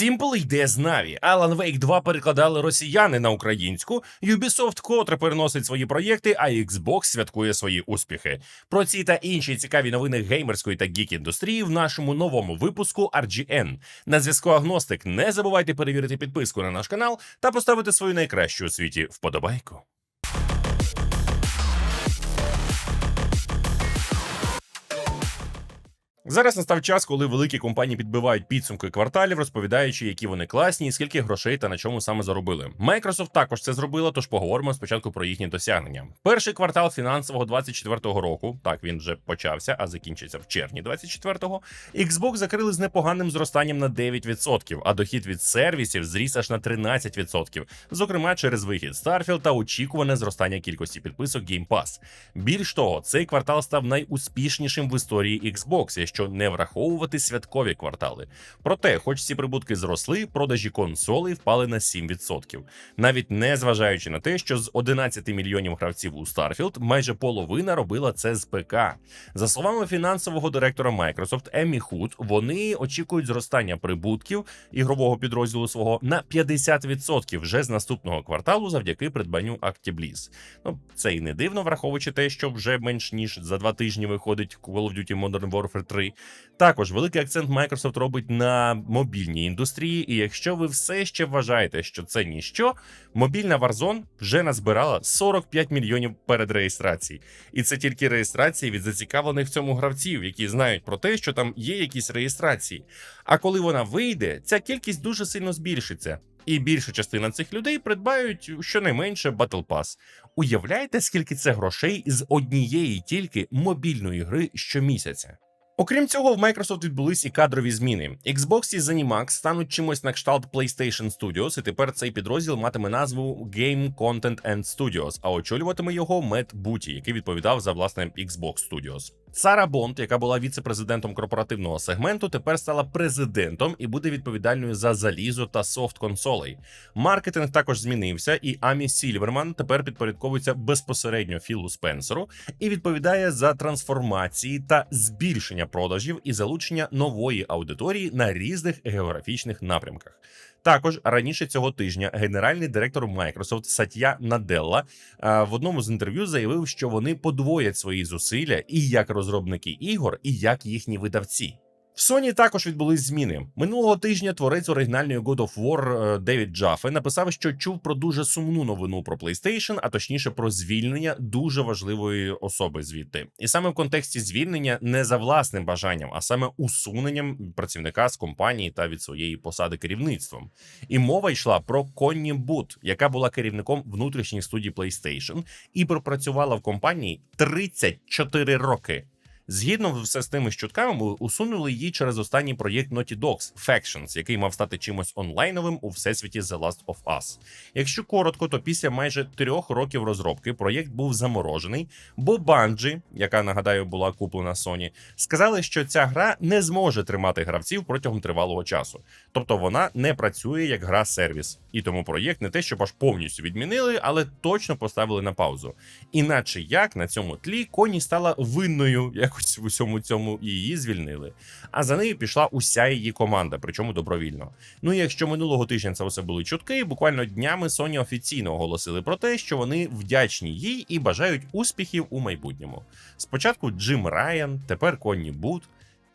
Simple йде з Na'Vi. Alan Wake 2 перекладали росіяни на українську. Ubisoft котре переносить свої проєкти, а Xbox святкує свої успіхи. Про ці та інші цікаві новини геймерської та гік індустрії в нашому новому випуску RGN. На зв'язку Агностик. Не забувайте перевірити підписку на наш канал та поставити свою найкращу у світі вподобайку. Зараз настав час, коли великі компанії підбивають підсумки кварталів, розповідаючи, які вони класні, і скільки грошей та на чому саме заробили. Microsoft також це зробила, тож поговоримо спочатку про їхні досягнення. Перший квартал фінансового 24-го року, так він вже почався, а закінчиться в червні 24-го, Xbox закрили з непоганим зростанням на 9%, а дохід від сервісів зріс аж на 13%, зокрема через вихід Starfield та очікуване зростання кількості підписок Game Pass. Більш того, цей квартал став найуспішнішим в історії Xbox, якщо не враховувати святкові квартали. Проте, хоч ці прибутки зросли, продажі консолей впали на 7%. Навіть не зважаючи на те, що з 11 мільйонів гравців у Starfield майже половина робила це з ПК. За словами фінансового директора Microsoft Еммі Худ, вони очікують зростання прибутків ігрового підрозділу свого на 50% вже з наступного кварталу завдяки придбанню Actibliz. Ну це і не дивно, враховуючи те, що вже менш ніж за два тижні виходить Call of Duty Modern Warfare 3. Також великий акцент Microsoft робить на мобільній індустрії. І якщо ви все ще вважаєте, що це ніщо, мобільна Warzone вже назбирала 45 мільйонів перед реєстрацією. І це тільки реєстрації від зацікавлених в цьому гравців, які знають про те, що там є якісь реєстрації. А коли вона вийде, ця кількість дуже сильно збільшиться. І більша частина цих людей придбають щонайменше Battle Pass. Уявляєте, скільки це грошей з однієї тільки мобільної гри щомісяця? Окрім цього, в Microsoft відбулись і кадрові зміни. Xbox і ZeniMax стануть чимось на кшталт PlayStation Studios, і тепер цей підрозділ матиме назву Game Content and Studios, а очолюватиме його Мет Буті, який відповідав за власне Xbox Studios. Сара Бонд, яка була віце-президентом корпоративного сегменту, тепер стала президентом і буде відповідальною за залізо та софт консолей. Маркетинг також змінився, і Амі Сільверман тепер підпорядковується безпосередньо Філу Спенсеру і відповідає за трансформації та збільшення продажів і залучення нової аудиторії на різних географічних напрямках. Також раніше цього тижня генеральний директор Microsoft Сатя Наделла е, в одному з інтерв'ю заявив, що вони подвоять свої зусилля і як розробники ігор, і як їхні видавці. В Sony також відбулись зміни минулого тижня. Творець оригінальної God of War е, Девід Джаффе написав, що чув про дуже сумну новину про PlayStation, а точніше про звільнення дуже важливої особи звідти, і саме в контексті звільнення не за власним бажанням, а саме усуненням працівника з компанії та від своєї посади керівництвом. І мова йшла про Конні Бут, яка була керівником внутрішніх студій PlayStation і пропрацювала в компанії 34 роки. Згідно все з тими чутками, усунули її через останній проєкт Naughty Dogs Factions, який мав стати чимось онлайновим у всесвіті The Last of Us. Якщо коротко, то після майже трьох років розробки проєкт був заморожений, бо Bungie, яка нагадаю була куплена Sony, сказали, що ця гра не зможе тримати гравців протягом тривалого часу, тобто вона не працює як гра сервіс, і тому проєкт не те, щоб аж повністю відмінили, але точно поставили на паузу. Іначе як на цьому тлі коні стала винною якось в усьому цьому її звільнили. А за нею пішла уся її команда, причому добровільно. Ну і якщо минулого тижня це все були чутки, буквально днями Sony офіційно оголосили про те, що вони вдячні їй і бажають успіхів у майбутньому. Спочатку Джим Райан, тепер Конні Бут.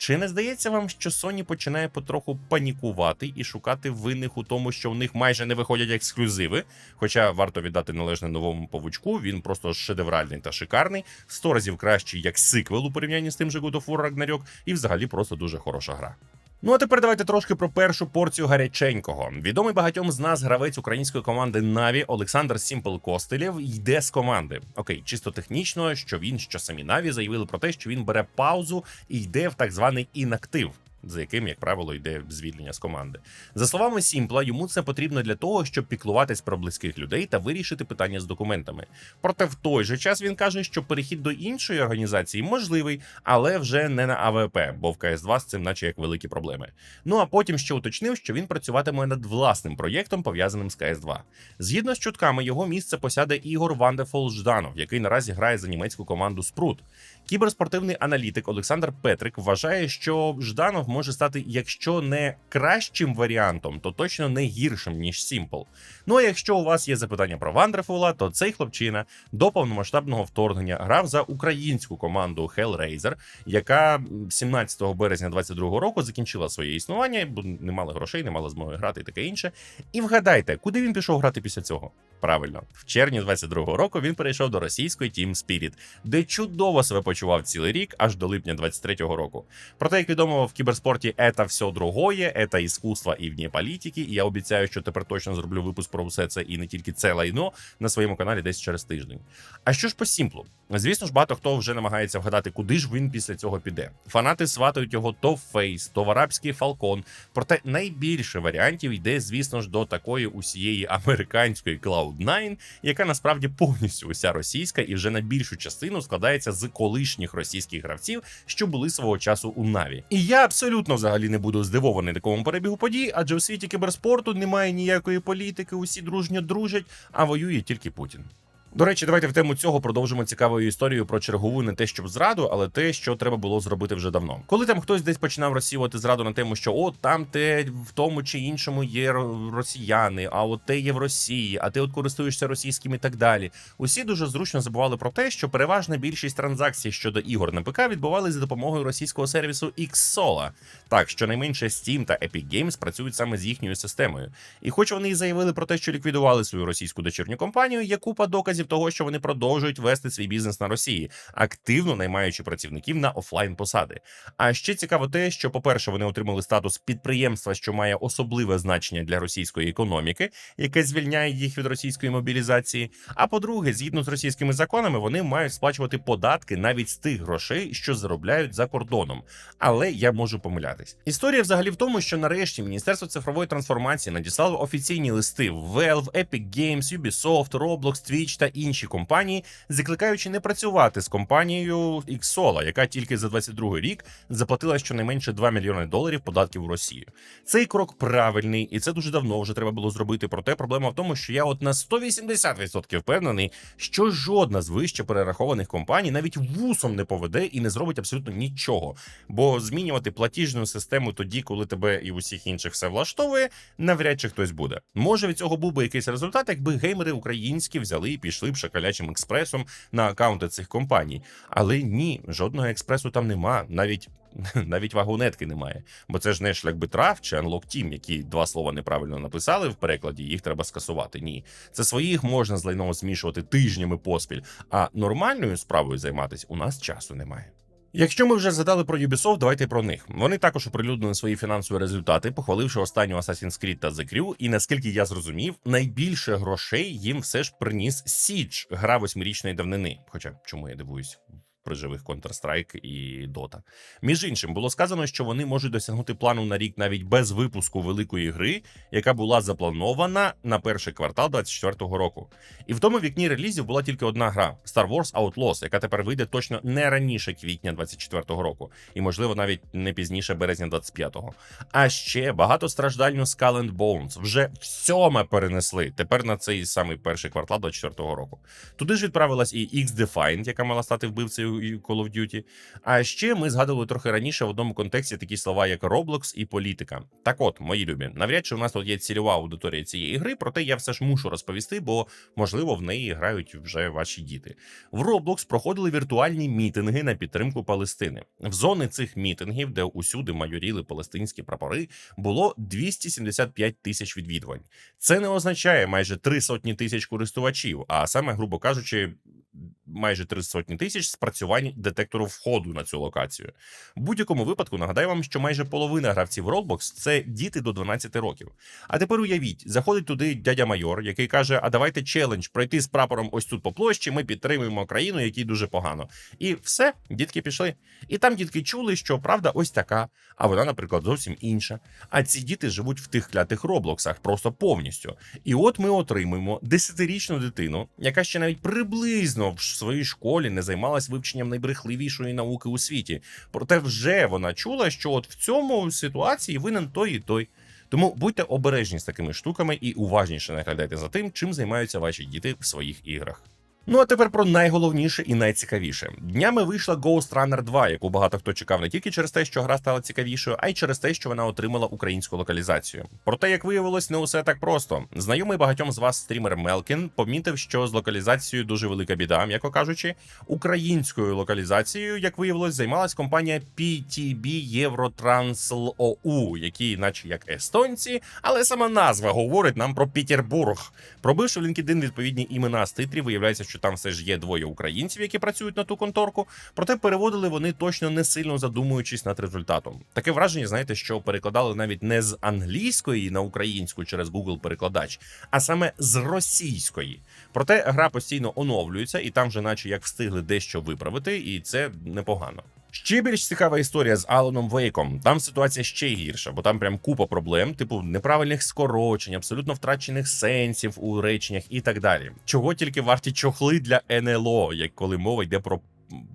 Чи не здається вам, що Sony починає потроху панікувати і шукати винних у тому, що в них майже не виходять ексклюзиви? Хоча варто віддати належне новому павучку, він просто шедевральний та шикарний, сто разів кращий як сиквел у порівнянні з тим же God of War Ragnarok, і взагалі просто дуже хороша гра. Ну а тепер давайте трошки про першу порцію гаряченького. Відомий багатьом з нас гравець української команди Наві Олександр Сімпл Костелєв йде з команди. Окей, чисто технічно, що він, що самі Наві заявили про те, що він бере паузу і йде в так званий інактив. За яким, як правило, йде звільнення з команди. За словами Сімпла, йому це потрібно для того, щоб піклуватись про близьких людей та вирішити питання з документами. Проте в той же час він каже, що перехід до іншої організації можливий, але вже не на АВП, бо в КС2 з цим, наче як великі проблеми. Ну а потім ще уточнив, що він працюватиме над власним проєктом, пов'язаним з КС2. Згідно з чутками, його місце посяде Ігор Вандефол Жданов, який наразі грає за німецьку команду Спрут. Кіберспортивний аналітик Олександр Петрик вважає, що Жданов може стати, якщо не кращим варіантом, то точно не гіршим ніж Simple. Ну а якщо у вас є запитання про Вандерфула, то цей хлопчина до повномасштабного вторгнення грав за українську команду Hellraiser, яка 17 березня 22 року закінчила своє існування, бо не мали грошей, не мали змоги грати і таке інше. І вгадайте, куди він пішов грати після цього? Правильно, в червні 22-го року він перейшов до російської Team Spirit, де чудово себе почував цілий рік, аж до липня 23-го року. Проте, як відомо, в кіберспорті це все другое, це іскусство і вні політики. І я обіцяю, що тепер точно зроблю випуск про все це і не тільки це лайно на своєму каналі десь через тиждень. А що ж по Сімплу? Звісно ж, багато хто вже намагається вгадати, куди ж він після цього піде. Фанати сватають його то в Фейс, то в арабський Фалкон. Проте найбільше варіантів йде, звісно ж, до такої усієї американської Cloud9, яка насправді повністю уся російська і вже на більшу частину складається з колишніх російських гравців, що були свого часу у Наві. І я абсолютно взагалі не буду здивований такому перебігу подій, адже у світі кіберспорту немає ніякої політики, усі дружньо дружать, а воює тільки Путін. До речі, давайте в тему цього продовжимо цікавою історією про чергову не те, щоб зраду, але те, що треба було зробити вже давно. Коли там хтось десь починав розсіювати зраду на тему, що от там те в тому чи іншому є росіяни, а от те є в Росії, а ти от користуєшся російським і так далі. Усі дуже зручно забували про те, що переважна більшість транзакцій щодо ігор на ПК відбувалися за допомогою російського сервісу XSola. Так, щонайменше Steam та Epic Games працюють саме з їхньою системою. І хоч вони і заявили про те, що ліквідували свою російську дочірню компанію, є купа доказів того, що вони продовжують вести свій бізнес на Росії, активно наймаючи працівників на офлайн посади. А ще цікаво те, що, по-перше, вони отримали статус підприємства, що має особливе значення для російської економіки, яке звільняє їх від російської мобілізації. А по-друге, згідно з російськими законами, вони мають сплачувати податки навіть з тих грошей, що заробляють за кордоном. Але я можу помилятись. Історія взагалі в тому, що нарешті Міністерство цифрової трансформації надіслало офіційні листи в Valve, Epic Games, Ubisoft, Roblox, Twitch та інші компанії, закликаючи не працювати з компанією XSola, яка тільки за 22 рік заплатила щонайменше 2 мільйони доларів податків в Росію. Цей крок правильний, і це дуже давно вже треба було зробити. Проте проблема в тому, що я от на 180% впевнений, що жодна з вище перерахованих компаній навіть вусом не поведе і не зробить абсолютно нічого. Бо змінювати платіжну систему тоді, коли тебе і усіх інших все влаштовує, навряд чи хтось буде. Може від цього був би якийсь результат, якби геймери українські взяли і пішли б шакалячим експресом на акаунти цих компаній. Але ні, жодного експресу там нема, навіть. Навіть вагонетки немає, бо це ж не шлях битрав чи Unlock Team, які два слова неправильно написали в перекладі, їх треба скасувати. Ні, це своїх можна з лайном змішувати тижнями поспіль, а нормальною справою займатися у нас часу немає. Якщо ми вже згадали про Ubisoft, давайте про них. Вони також оприлюднили свої фінансові результати, похваливши останню Assassin's Creed та The Crew, і наскільки я зрозумів, найбільше грошей їм все ж приніс Siege, гра восьмирічної давнини. Хоча чому я дивуюсь? При живих Counter-Strike і Dota. Між іншим, було сказано, що вони можуть досягнути плану на рік навіть без випуску великої гри, яка була запланована на перший квартал 24-го року. І в тому вікні релізів була тільки одна гра Star Wars Outlaws, яка тепер вийде точно не раніше квітня 24-го року, і можливо навіть не пізніше березня 25-го. А ще багатостраждальну Skull and Bones вже в сьоме перенесли тепер на цей самий перший квартал 24-го року. Туди ж відправилась і X-Defined, яка мала стати вбивцею Call of Duty. А ще ми згадували трохи раніше в одному контексті такі слова, як Roblox і політика. Так от, мої любі, навряд чи у нас тут є цільова аудиторія цієї гри, проте я все ж мушу розповісти, бо можливо в неї грають вже ваші діти. В Roblox проходили віртуальні мітинги на підтримку Палестини. В зони цих мітингів, де усюди майоріли палестинські прапори, було 275 тисяч відвідувань. Це не означає майже три сотні тисяч користувачів, а саме, грубо кажучи, майже три сотні тисяч спрацювань детектору входу на цю локацію. В будь-якому випадку нагадаю вам, що майже половина гравців Roblox – це діти до 12 років. А тепер уявіть, заходить туди дядя майор, який каже: А давайте челендж пройти з прапором ось тут по площі. Ми підтримуємо країну, якій дуже погано. І все, дітки пішли. І там дітки чули, що правда ось така, а вона, наприклад, зовсім інша. А ці діти живуть в тих клятих Роблоксах просто повністю. І от ми отримуємо десятирічну дитину, яка ще навіть приблизно в своїй школі не займалась вивченням найбрехливішої науки у світі. Проте вже вона чула, що от в цьому ситуації винен той і той. Тому будьте обережні з такими штуками і уважніше наглядайте за тим, чим займаються ваші діти в своїх іграх. Ну а тепер про найголовніше і найцікавіше. Днями вийшла Ghost Runner 2, яку багато хто чекав не тільки через те, що гра стала цікавішою, а й через те, що вона отримала українську локалізацію. Проте, як виявилось, не усе так просто. Знайомий багатьом з вас стрімер Мелкін помітив, що з локалізацією дуже велика біда, м'яко кажучи. Українською локалізацією, як виявилось, займалась компанія PTB Eurotransl які, наче як естонці, але сама назва говорить нам про Петербург. Пробивши в LinkedIn відповідні імена з титрів, виявляється, що там все ж є двоє українців, які працюють на ту конторку. Проте переводили вони точно не сильно задумуючись над результатом. Таке враження, знаєте, що перекладали навіть не з англійської на українську через Google перекладач, а саме з російської. Проте гра постійно оновлюється, і там вже, наче як встигли дещо виправити, і це непогано. Ще більш цікава історія з Аланом Вейком. Там ситуація ще гірша, бо там прям купа проблем, типу неправильних скорочень, абсолютно втрачених сенсів у реченнях і так далі. Чого тільки варті чохли для НЛО, як коли мова йде про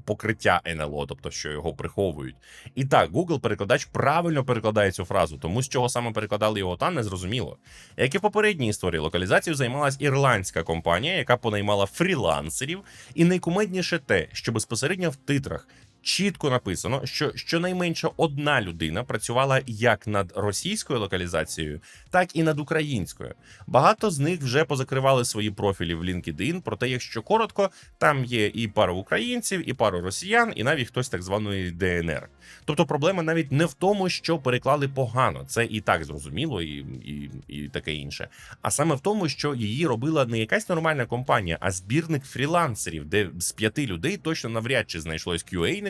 покриття НЛО, тобто що його приховують. І так, Google перекладач правильно перекладає цю фразу, тому з чого саме перекладали його там, не зрозуміло. Як і в попередній історії, локалізацією займалась ірландська компанія, яка понаймала фрілансерів, і найкумедніше те, що безпосередньо в титрах. Чітко написано, що щонайменше одна людина працювала як над російською локалізацією, так і над українською. Багато з них вже позакривали свої профілі в LinkedIn, проте, якщо коротко, там є і пара українців, і пара росіян, і навіть хтось так званої ДНР. Тобто проблема навіть не в тому, що переклали погано, це і так зрозуміло, і, і, і таке інше. А саме в тому, що її робила не якась нормальна компанія, а збірник фрілансерів, де з п'яти людей точно навряд чи знайшлось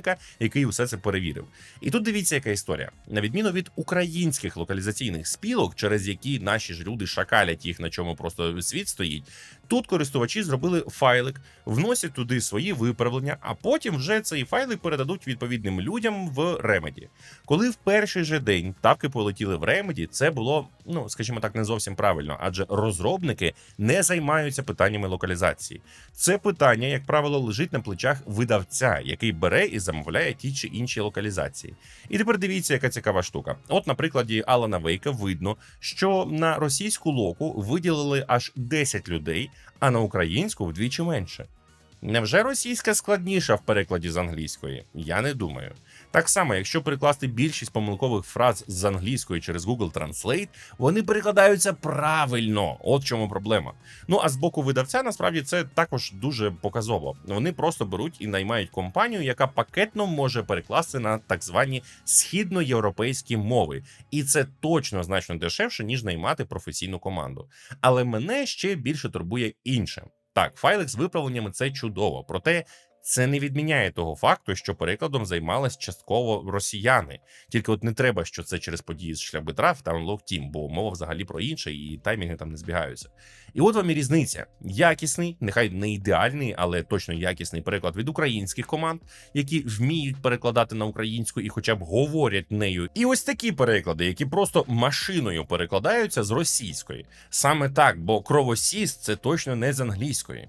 QA-ника, який усе це перевірив. І тут дивіться, яка історія. На відміну від українських локалізаційних спілок, через які наші ж люди шакалять їх, на чому просто світ стоїть. Тут користувачі зробили файлик, вносять туди свої виправлення, а потім вже цей файлик передадуть відповідним людям в Remedy. Коли в перший же день тавки полетіли в Remedy, це було, ну скажімо так, не зовсім правильно, адже розробники не займаються питаннями локалізації. Це питання, як правило, лежить на плечах видавця, який бере і замовляє ті чи інші локалізації. І тепер дивіться, яка цікава штука. От, на прикладі Алана Вейка видно, що на російську локу виділили аж 10 людей, а на українську вдвічі менше. Невже російська складніша в перекладі з англійської? Я не думаю. Так само, якщо перекласти більшість помилкових фраз з англійської через Google Translate, вони перекладаються правильно. От чому проблема. Ну а з боку видавця насправді це також дуже показово. Вони просто беруть і наймають компанію, яка пакетно може перекласти на так звані східноєвропейські мови, і це точно значно дешевше ніж наймати професійну команду. Але мене ще більше турбує інше. Так, файлик з виправленнями це чудово, проте це не відміняє того факту, що перекладом займались частково росіяни. Тільки от не треба, що це через події з шлях та Unlock Team, бо мова взагалі про інше, і таймінги там не збігаються. І от вам і різниця: якісний, нехай не ідеальний, але точно якісний переклад від українських команд, які вміють перекладати на українську і хоча б говорять нею. І ось такі переклади, які просто машиною перекладаються з російської. Саме так, бо кровосіс це точно не з англійської.